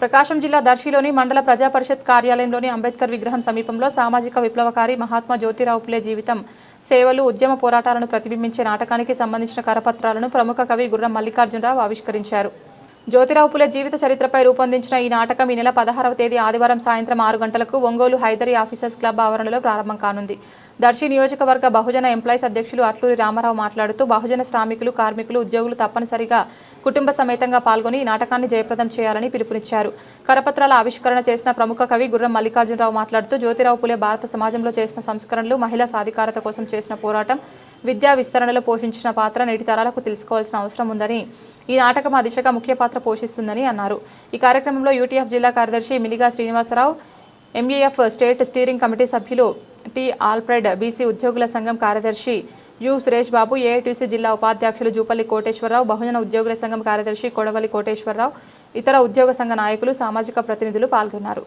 ప్రకాశం జిల్లా దర్శిలోని మండల ప్రజా పరిషత్ కార్యాలయంలోని అంబేద్కర్ విగ్రహం సమీపంలో సామాజిక విప్లవకారి మహాత్మా జ్యోతిరావు పులే జీవితం సేవలు ఉద్యమ పోరాటాలను ప్రతిబింబించే నాటకానికి సంబంధించిన కరపత్రాలను ప్రముఖ కవి గుర్రం మల్లికార్జునరావు ఆవిష్కరించారు. జ్యోతిరావు పులే జీవిత చరిత్రపై రూపొందించిన ఈ నాటకం ఈ నెల పదహారవ తేదీ ఆదివారం సాయంత్రం ఆరు గంటలకు ఒంగోలు హైదరీ ఆఫీసర్స్ క్లబ్ ఆవరణలో ప్రారంభం కానుంది. దర్శి నియోజకవర్గ బహుజన ఎంప్లాయీస్ అధ్యక్షులు అట్లూరి రామారావు మాట్లాడుతూ బహుజన శ్రామికులు కార్మికులు ఉద్యోగులు తప్పనిసరిగా కుటుంబ సమేతంగా పాల్గొని ఈ నాటకాన్ని జయప్రదం చేయాలని పిలుపునిచ్చారు. కరపత్రాల ఆవిష్కరణ చేసిన ప్రముఖ కవి గుర్రం మల్లికార్జునరావు మాట్లాడుతూ జ్యోతిరావు పులే భారత సమాజంలో చేసిన సంస్కరణలు మహిళా సాధికారత కోసం చేసిన పోరాటం విద్యా విస్తరణలో పోషించిన పాత్ర నేటి తరాలకు తెలుసుకోవాల్సిన అవసరం ఉందని ఈ నాటకం ఆ దిశగా ముఖ్య పాత్ర పోషిస్తుందని అన్నారు. ఈ కార్యక్రమంలో యూటీఎఫ్ జిల్లా కార్యదర్శి మిలిగా Srinivasarao MEF state steering committee సభ్యులు టి ఆల్ఫ్రెడ్ బీసీ ఉద్యోగుల సంఘం కార్యదర్శి యు సురేష్ బాబు ఏఐటీసీ జిల్లా ఉపాధ్యక్షులు జూపల్లి కోటేశ్వరరావు బహుజన ఉద్యోగుల సంఘం కార్యదర్శి కొడవలి కోటేశ్వరరావు ఇతర ఉద్యోగ సంఘ నాయకులు సామాజిక ప్రతినిధులు పాల్గొన్నారు.